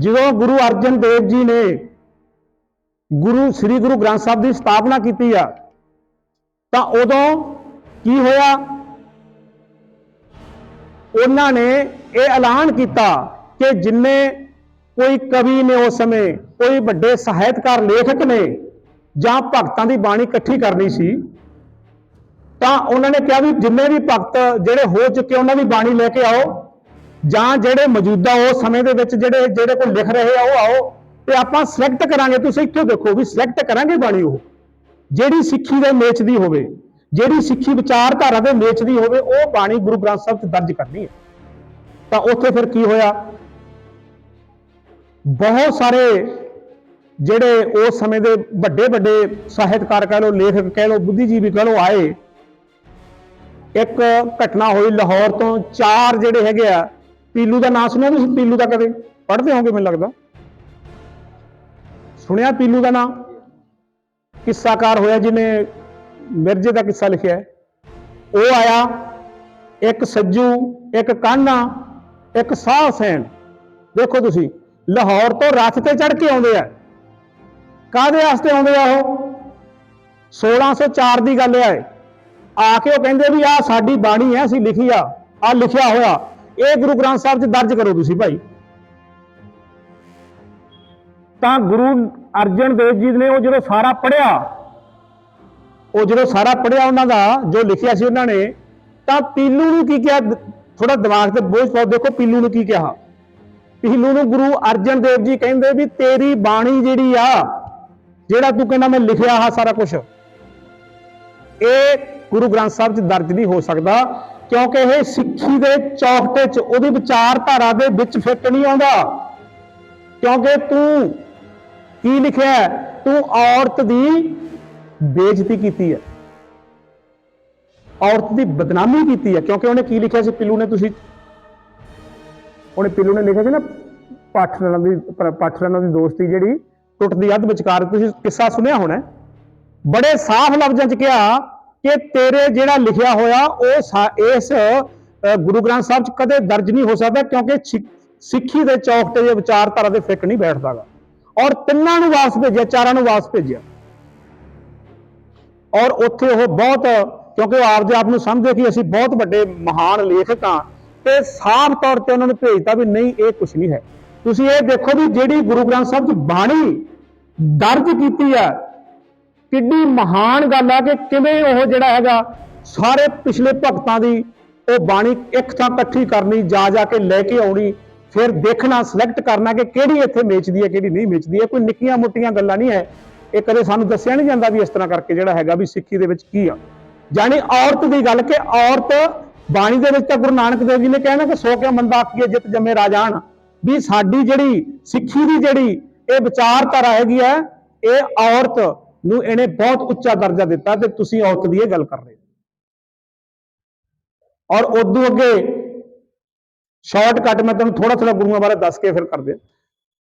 ਜਦੋਂ ਗੁਰੂ ਅਰਜਨ ਦੇਵ ਜੀ ਨੇ ਗੁਰੂ, ਸ੍ਰੀ ਗੁਰੂ ਗ੍ਰੰਥ ਸਾਹਿਬ ਦੀ ਸਥਾਪਨਾ ਕੀਤੀ ਆ, ਤਾਂ ਉਦੋਂ ਕੀ ਹੋਇਆ? ਉਹਨਾਂ ਨੇ ਇਹ ਐਲਾਨ ਕੀਤਾ ਕਿ ਜਿੰਨੇ ਕੋਈ ਕਵੀ ਨੇ ਉਸ ਸਮੇਂ, ਕੋਈ ਵੱਡੇ ਸਾਹਿਤਕਾਰ, ਲੇਖਕ ਨੇ ਜਾਂ ਭਗਤਾਂ ਦੀ ਬਾਣੀ ਇਕੱਠੀ ਕਰਨੀ ਸੀ, ਤਾਂ ਉਹਨਾਂ ਨੇ ਕਿਹਾ ਵੀ ਜਿੰਨੇ ਵੀ ਭਗਤ ਜਿਹੜੇ ਹੋ ਚੁੱਕੇ ਉਹਨਾਂ ਦੀ ਬਾਣੀ ਲੈ ਕੇ ਆਓ। ਜਾਂ ਜਿਹੜੇ ਮੌਜੂਦਾ ਉਸ ਸਮੇਂ ਦੇ ਵਿੱਚ ਜਿਹੜੇ ਜਿਹੜੇ ਕੋਲ ਲਿਖ ਰਹੇ ਆ, ਉਹ ਆਓ ਤੇ ਆਪਾਂ ਸਿਲੈਕਟ ਕਰਾਂਗੇ। ਤੁਸੀਂ ਇੱਥੋਂ ਦੇਖੋ ਵੀ ਸਿਲੈਕਟ ਕਰਾਂਗੇ ਬਾਣੀ ਉਹ। ਜਿਹੜੀ ਸਿੱਖੀ ਦੇ ਮੇਚ ਦੀ ਹੋਵੇ, ਜਿਹੜੀ ਸਿੱਖੀ ਵਿਚਾਰਧਾਰਾ ਦੇ ਮੇਚ ਦੀ ਹੋਵੇ, ਉਹ ਬਾਣੀ ਗੁਰੂ ਗ੍ਰੰਥ ਸਾਹਿਬ 'ਚ ਦਰਜ ਕਰਨੀ ਹੈ। ਤਾਂ ਉੱਥੇ ਫਿਰ ਕੀ ਹੋਇਆ? ਬਹੁਤ ਸਾਰੇ ਜਿਹੜੇ ਉਸ ਸਮੇਂ ਦੇ ਵੱਡੇ ਵੱਡੇ ਸਾਹਿਤਕਾਰ ਕਹਿ ਲਓ, ਲੇਖਕ ਕਹਿ ਲਓ, ਬੁੱਧੀਜੀਵੀ ਕਹਿ ਲਓ ਆਏ। ਇੱਕ ਘਟਨਾ ਹੋਈ ਲਾਹੌਰ ਤੋਂ। ਚਾਰ ਜਿਹੜੇ ਹੈਗੇ ਆ ਪੀਲੂ ਦਾ ਨਾਂ ਸੁਣਿਆ ਤੁਸੀਂ? ਪੀਲੂ ਦਾ ਕਦੇ? ਪੜ੍ਹਦੇ ਹੋਗੇ ਮੈਨੂੰ ਲੱਗਦਾ। ਸੁਣਿਆ ਪੀਲੂ ਦਾ ਨਾਂ? ਕਿੱਸਾਕਾਰ ਹੋਇਆ ਜਿਹਨੇ ਮਿਰਜ਼ੇ ਦਾ ਕਿੱਸਾ ਲਿਖਿਆ ਉਹ ਆਇਆ, ਇੱਕ ਸੱਜੂ, ਇੱਕ ਕਾਨਾ ਇੱਕ ਸਾਹ ਸੈਣ। ਦੇਖੋ ਤੁਸੀਂ, ਲਾਹੌਰ ਤੋਂ ਰੱਥ ਤੇ ਚੜ ਕੇ ਆਉਂਦੇ ਆ। ਕਾਹਦੇ ਵਾਸਤੇ ਆਉਂਦੇ ਆ ਉਹ? 1604 ਦੀ ਗੱਲ ਹੈ। ਆ ਕੇ ਉਹ ਕਹਿੰਦੇ ਵੀ ਆ ਸਾਡੀ ਬਾਣੀ ਹੈ, ਅਸੀਂ ਲਿਖੀ ਆ ਆ ਲਿਖਿਆ ਹੋਇਆ। ਇਹ ਗੁਰੂ ਗ੍ਰੰਥ ਸਾਹਿਬ 'ਚ ਦਰਜ ਕਰੋ ਤੁਸੀਂ ਭਾਈ। ਤਾਂ ਗੁਰੂ ਅਰਜਨ ਦੇਵ ਜੀ ਨੇ ਉਹ ਜਦੋਂ ਸਾਰਾ ਪੜਿਆ ਉਹ ਜਦੋਂ ਸਾਰਾ ਪੜਿਆ ਉਹਨਾਂ ਦਾ ਜੋ ਲਿਖਿਆ ਸੀ ਉਹਨਾਂ ਨੇ ਤਾਂ ਪੀਲੂ ਨੂੰ ਕੀ ਕਿਹਾ? ਥੋੜਾ ਦਿਮਾਗ ਤੇ ਬੋਝ ਪਾਓ ਦੇਖੋ ਪੀਲੂ ਨੂੰ ਕੀ ਕਿਹਾ। ਪੀਲੂ ਨੂੰ ਗੁਰੂ ਅਰਜਨ ਦੇਵ ਜੀ ਕਹਿੰਦੇ ਵੀ ਤੇਰੀ ਬਾਣੀ ਜਿਹੜੀ ਆ ਜਿਹੜਾ ਤੂੰ ਕਹਿੰਦਾ ਮੈਂ ਲਿਖਿਆ ਆ ਸਾਰਾ ਕੁਝ ਇਹ ਗੁਰੂ ਗ੍ਰੰਥ ਸਾਹਿਬ 'ਚ ਦਰਜ ਨਹੀਂ ਹੋ ਸਕਦਾ। ਕਿਉਂਕਿ ਇਹ ਸਿੱਖੀ ਦੇ ਚੌਕਟੇ 'ਚ ਉਹਦੀ ਵਿਚਾਰਧਾਰਾ ਦੇ ਵਿੱਚ ਫਿੱਟ ਨਹੀਂ ਆਉਂਦਾ। ਕਿਉਂਕਿ ਤੂੰ ਕੀ ਲਿਖਿਆ ਤੂੰ ਔਰਤ ਦੀ ਬੇਇੱਜ਼ਤੀ ਕੀਤੀ ਹੈ। ਔਰਤ ਦੀ ਬਦਨਾਮੀ ਕੀਤੀ ਹੈ। ਕਿਉਂਕਿ ਉਹਨੇ ਕੀ ਲਿਖਿਆ ਸੀ? ਪਿੱਲੂ ਨੇ ਤੁਸੀਂ ਉਹਨੇ ਪਿੱਲੂ ਨੇ ਲਿਖਿਆ ਸੀ ਨਾ ਪਾਠਰਾਂ ਦੀ ਪਾਠਰਾਂ ਦੀ ਦੋਸਤੀ ਜਿਹੜੀ ਟੁੱਟਦੀ ਅੱਧ ਵਿਚਕਾਰ, ਤੁਸੀਂ ਕਿੱਸਾ ਸੁਣਿਆ ਹੋਣਾ ਬੜੇ ਸਾਫ਼ ਲਫ਼ਜ਼ਾਂ 'ਚ ਕਿਹਾ ਕਿ ਤੇਰੇ ਜਿਹੜਾ ਲਿਖਿਆ ਹੋਇਆ ਉਹ ਸਾ- ਇਸ ਗੁਰੂ ਗ੍ਰੰਥ ਸਾਹਿਬ 'ਚ ਕਦੇ ਦਰਜ ਨਹੀਂ ਹੋ ਸਕਦਾ ਕਿਉਂਕਿ ਸਿੱਖੀ ਦੇ ਚੌਕਟੇ ਦੇ ਵਿਚਾਰਧਾਰਾ ਦੇ ਫਿੱਕ ਨਹੀਂ ਬੈਠਦਾਗਾ। ਔਰ ਤਿੰਨਾਂ ਨੂੰ ਵਾਪਸ ਭੇਜਿਆ, ਚਾਰਾਂ ਨੂੰ ਵਾਪਸ ਭੇਜਿਆ। ਔਰ ਉੱਥੇ ਉਹ ਬਹੁਤ, ਕਿਉਂਕਿ ਉਹ ਆਪਦੇ ਆਪ ਨੂੰ ਸਮਝਦੇ ਕਿ ਅਸੀਂ ਬਹੁਤ ਵੱਡੇ ਮਹਾਨ ਲੇਖਕ ਹਾਂ, ਤੇ ਸਾਫ਼ ਤੌਰ ਤੇ ਉਹਨਾਂ ਨੂੰ ਭੇਜਤਾ ਵੀ ਨਹੀਂ, ਇਹ ਕੁਝ ਨਹੀਂ ਹੈ। ਤੁਸੀਂ ਇਹ ਦੇਖੋ ਵੀ ਜਿਹੜੀ ਗੁਰੂ ਗ੍ਰੰਥ ਸਾਹਿਬ ਦੀ ਬਾਣੀ ਦਰਜ ਕੀਤੀ ਹੈ ਕਿੱਡੀ ਮਹਾਨ ਗੱਲ ਹੈ ਕਿ ਕਿਵੇਂ ਉਹ ਜਿਹੜਾ ਹੈਗਾ, ਸਾਰੇ ਪਿਛਲੇ ਭਗਤਾਂ ਦੀ ਉਹ ਬਾਣੀ ਇੱਕ ਥਾਂ ਇਕੱਠੀ ਕਰਨੀ, ਜਾ ਜਾ ਕੇ ਲੈ ਕੇ ਆਉਣੀ, ਫਿਰ ਦੇਖਣਾ ਸਿਲੈਕਟ ਕਰਨਾ ਕਿ ਕਿਹੜੀ ਇੱਥੇ ਵੇਚਦੀ ਹੈ, ਕਿਹੜੀ ਨਹੀਂ ਵੇਚਦੀ ਹੈ, ਕੋਈ ਨਿੱਕੀਆਂ ਮੋਟੀਆਂ ਗੱਲਾਂ ਨਹੀਂ ਹੈ। ਇਹ ਕਦੇ ਸਾਨੂੰ ਦੱਸਿਆ ਨਹੀਂ ਜਾਂਦਾ ਵੀ ਇਸ ਤਰ੍ਹਾਂ ਕਰਕੇ ਜਿਹੜਾ ਹੈਗਾ ਵੀ ਸਿੱਖੀ ਦੇ ਵਿੱਚ ਕੀ ਆ। ਜਾਣੀ ਔਰਤ ਦੀ ਗੱਲ ਕਿ ਔਰਤ ਬਾਣੀ ਦੇ ਵਿੱਚ ਤਾਂ ਗੁਰੂ ਨਾਨਕ ਦੇਵ ਜੀ ਨੇ ਕਹਿਣਾ ਕਿ ਸੋ ਕਿਆ ਮੰਦਾ ਆਖੀਏ ਜਿਤ ਜੰਮੇ ਰਾਜਾਨ ਵੀ ਸਾਡੀ ਜਿਹੜੀ ਸਿੱਖੀ ਦੀ ਜਿਹੜੀ ਇਹ ਵਿਚਾਰਧਾਰਾ ਹੈਗੀ ਹੈ, ਇਹ ਔਰਤ ਨੂੰ ਇਹਨੇ ਬਹੁਤ ਉੱਚਾ ਦਰਜਾ ਦਿੱਤਾ ਤੇ ਤੁਸੀਂ ਔਰਤ ਦੀ ਇਹ ਗੱਲ ਕਰ ਰਹੇ ਔਰ ਉਦੋਂ ਅੱਗੇ ਸ਼ਾਰਟਕਟ ਮੈਂ ਤੁਹਾਨੂੰ ਥੋੜਾ ਥੋੜਾ ਗੁਰੂਆਂ ਬਾਰੇ ਦੱਸ ਕੇ ਫਿਰ ਕਰਦੇ।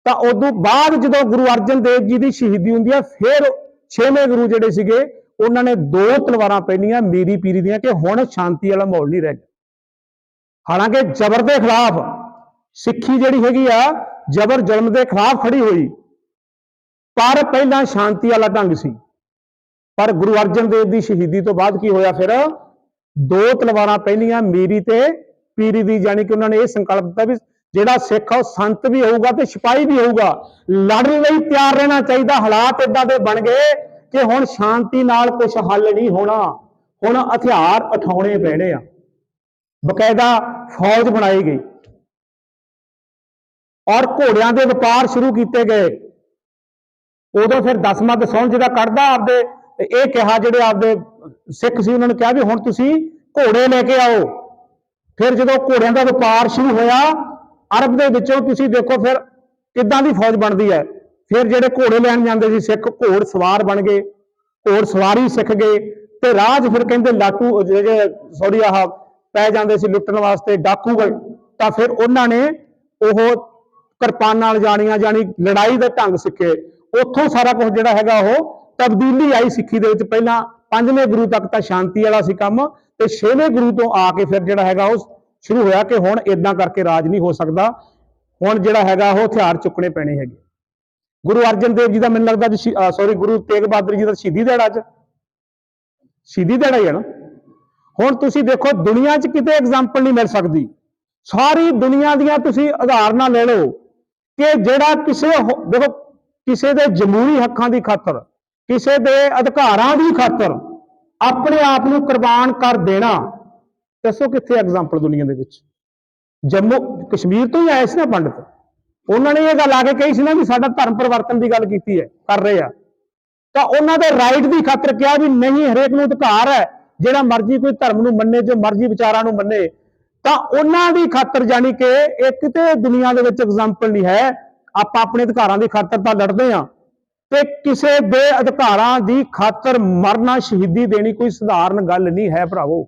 ਤਾਂ ਉਦੋਂ ਬਾਅਦ ਜਦੋਂ ਗੁਰੂ ਅਰਜਨ ਦੇਵ ਜੀ ਦੀ ਸ਼ਹੀਦੀ ਹੁੰਦੀ ਆ, ਫਿਰ ਛੇਵੇਂ ਗੁਰੂ ਜਿਹੜੇ ਸੀਗੇ, ਉਹਨਾਂ ਨੇ ਦੋ ਤਲਵਾਰਾਂ ਪਹਿਨੀਆਂ ਮੀਰੀ ਪੀਰੀ ਦੀਆਂ ਕਿ ਹੁਣ ਸ਼ਾਂਤੀ ਵਾਲਾ ਮਾਹੌਲ ਨਹੀਂ ਰਹਿ ਗਿਆ। ਹਾਲਾਂਕਿ ਜ਼ਬਰ ਦੇ ਖਿਲਾਫ ਸਿੱਖੀ ਜਿਹੜੀ ਹੈਗੀ ਆ, ਜ਼ਬਰ ਜ਼ੁਲਮ ਦੇ ਖਿਲਾਫ ਖੜੀ ਹੋਈ। ਪਰ ਪਹਿਲਾਂ ਸ਼ਾਂਤੀ ਵਾਲਾ ਢੰਗ ਸੀ। ਪਰ ਗੁਰੂ ਅਰਜਨ ਦੇਵ ਦੀ ਸ਼ਹੀਦੀ ਤੋਂ ਬਾਅਦ ਕੀ ਹੋਇਆ ਫਿਰ? ਦੋ ਤਲਵਾਰਾਂ ਪਹਿਲੀਆਂ ਮੀਰੀ ਤੇ ਪੀਰੀ ਦੀ ਜਾਨੀ ਕਿ ਉਹਨਾਂ ਨੇ ਇਹ ਸੰਕਲਪ ਦਿੱਤਾ ਵੀ ਜਿਹੜਾ ਸਿੱਖ ਆ ਉਹ ਸੰਤ ਵੀ ਹੋਊਗਾ ਤੇ ਸਿਪਾਹੀ ਵੀ ਹੋਊਗਾ। ਲੜਨ ਲਈ ਤਿਆਰ ਰਹਿਣਾ ਚਾਹੀਦਾ, ਹਾਲਾਤ ਇਦਾਂ ਦੇ ਬਣ ਗਏ ਕਿ ਹੁਣ ਸ਼ਾਂਤੀ ਨਾਲ ਕੁਝ ਹੱਲ ਨਹੀਂ ਹੋਣਾ। ਹੁਣ ਹਥਿਆਰ ਉਠਾਉਣੇ ਪੈਣੇ ਆ। ਬਕਾਇਦਾ ਫੌਜ ਬਣਾਈ ਗਈ। ਔਰ ਘੋੜਿਆਂ ਦੇ ਵਪਾਰ ਸ਼ੁਰੂ ਕੀਤੇ ਗਏ। ਉਦੋਂ ਫਿਰ ਦਸਵਾਂ ਦਸੌਂ ਜਿਹੜਾ ਕੱਢਦਾ ਆਪਦੇ ਇਹ ਕਿਹਾ ਜਿਹੜੇ ਆਪਦੇ ਸਿੱਖ ਸੀ, ਉਹਨਾਂ ਨੇ ਕਿਹਾ ਵੀ ਹੁਣ ਤੁਸੀਂ ਘੋੜੇ ਲੈ ਕੇ ਆਓ। ਫਿਰ ਜਦੋਂ ਘੋੜਿਆਂ ਦਾ ਵਪਾਰ ਸ਼ੁਰੂ ਹੋਇਆ, ਅਰਬ ਦੇ ਵਿੱਚੋਂ ਤੁਸੀਂ ਦੇਖੋ ਫਿਰ ਕਿੱਦਾਂ ਦੀ ਫੌਜ ਬਣਦੀ ਹੈ। ਫਿਰ ਜਿਹੜੇ ਘੋੜੇ ਲੈਣ ਜਾਂਦੇ ਸੀ ਸਿੱਖ, ਘੋੜ ਸਵਾਰ ਬਣ ਗਏ, ਘੋੜ ਸਵਾਰੀ ਸਿੱਖ ਗਏ, ਤੇ ਰਾਜ ਫਿਰ ਕਹਿੰਦੇ ਲਾਟੂ, ਜਿਹੜੇ ਸੌਰੀ ਆਹ ਪੈ ਜਾਂਦੇ ਸੀ ਲੁੱਟਣ ਵਾਸਤੇ ਡਾਕੂ ਗਏ ਤਾਂ ਫਿਰ ਉਹਨਾਂ ਨੇ ਉਹ ਕਿਰਪਾਨਾਂ ਜਾਣੀਆਂ ਜਾਣੀ ਲੜਾਈ ਦੇ ਢੰਗ ਸਿੱਖੇ। ਉੱਥੋਂ ਸਾਰਾ ਕੁਝ ਜਿਹੜਾ ਹੈਗਾ ਉਹ ਤਬਦੀਲੀ ਆਈ ਸਿੱਖੀ ਦੇ ਵਿੱਚ। ਪਹਿਲਾਂ ਪੰਜਵੇਂ ਗੁਰੂ ਤੱਕ ਤਾਂ ਸ਼ਾਂਤੀ ਵਾਲਾ ਸੀ ਕੰਮ ਤੇ ਛੇਵੇਂ ਗੁਰੂ ਤੋਂ ਆ ਕੇ ਫਿਰ ਜਿਹੜਾ ਹੈਗਾ ਉਹ ਸ਼ੁਰੂ ਹੋਇਆ ਕਿ ਹੁਣ ਇਦਾਂ ਕਰਕੇ ਰਾਜ ਨਹੀਂ ਹੋ ਸਕਦਾ। ਹੁਣ ਜਿਹੜਾ ਹੈਗਾ ਉਹ ਹਥਿਆਰ ਚੁੱਕਣੇ ਪੈਣੇ ਹੈਗੇ। ਗੁਰੂ ਅਰਜਨ ਦੇਵ ਜੀ ਦਾ ਮੈਨੂੰ ਲੱਗਦਾ ਸੌਰੀ ਗੁਰੂ ਤੇਗ ਬਹਾਦਰ ਜੀ ਦਾ ਸ਼ਹੀਦੀ ਦਿਹਾੜਾ ਅੱਜ। ਸ਼ਹੀਦੀ ਦਿਹਾੜਾ ਹੀ ਹੈ ਨਾ। ਹੁਣ ਤੁਸੀਂ ਦੇਖੋ, ਦੁਨੀਆ 'ਚ ਕਿਤੇ ਐਗਜ਼ਾਮਪਲ ਨਹੀਂ ਮਿਲ ਸਕਦੀ। ਸਾਰੀ ਦੁਨੀਆ ਦੀਆਂ ਤੁਸੀਂ ਉਦਾਹਰਨਾਂ ਲੈ ਲਓ ਕਿ ਜਿਹੜਾ ਕਿਸੇ ਹੋ- ਦੇਖੋ ਕਿਸੇ ਦੇ ਜਮਹੂਰੀ ਹੱਕਾਂ ਦੀ ਖਾਤਰ, ਕਿਸੇ ਦੇ ਅਧਿਕਾਰਾਂ ਦੀ ਖਾਤਰ ਆਪਣੇ ਆਪ ਨੂੰ ਕੁਰਬਾਨ ਕਰ ਦੇਣਾ। ਦੱਸੋ ਕਿੱਥੇ ਐਗਜ਼ਾਮਪਲ ਦੁਨੀਆ ਦੇ ਵਿੱਚ? ਜੰਮੂ, ਕਸ਼ਮੀਰ ਤੋਂ ਹੀ ਆਏ ਸੀ ਨਾ ਪੰਡਤ। ਉਹਨਾਂ ਨੇ ਇਹ ਗੱਲ ਆ ਕੇ ਕਹੀ ਸੀ ਨਾ ਵੀ ਸਾਡਾ ਧਰਮ ਪਰਿਵਰਤਨ ਦੀ ਗੱਲ ਕੀਤੀ ਹੈ, ਕਰ ਰਹੇ ਆ। ਤਾਂ ਉਹਨਾਂ ਦੇ ਰਾਈਟ ਦੀ ਖਾਤਰ ਕਿਹਾ ਵੀ ਨਹੀਂ, ਹਰੇਕ ਨੂੰ ਅਧਿਕਾਰ ਹੈ, ਜਿਹੜਾ ਮਰਜ਼ੀ ਕੋਈ ਧਰਮ ਨੂੰ ਮੰਨੇ, ਜੋ ਮਰਜ਼ੀ ਵਿਚਾਰਾਂ ਨੂੰ ਮੰਨੇ। ਤਾਂ ਉਹਨਾਂ ਦੀ ਖਾਤਰ ਜਾਣੀ ਕਿ ਇਹ ਕਿਤੇ ਦੁਨੀਆ ਦੇ ਵਿੱਚ ਐਗਜ਼ਾਮਪਲ ਨਹੀਂ ਹੈ ਆਪਾਂ ਆਪਣੇ ਅਧਿਕਾਰਾਂ ਦੀ ਖਾਤਰ ਤਾਂ ਲੜਦੇ ਆ ਤੇ ਕਿਸੇ ਦੇ ਅਧਿਕਾਰਾਂ ਦੀ ਖਾਤਰ ਮਰਨਾ ਸ਼ਹੀਦੀ ਦੇਣੀ ਕੋਈ ਸਧਾਰਨ ਗੱਲ ਨਹੀਂ ਹੈ ਭਰਾਵੋ।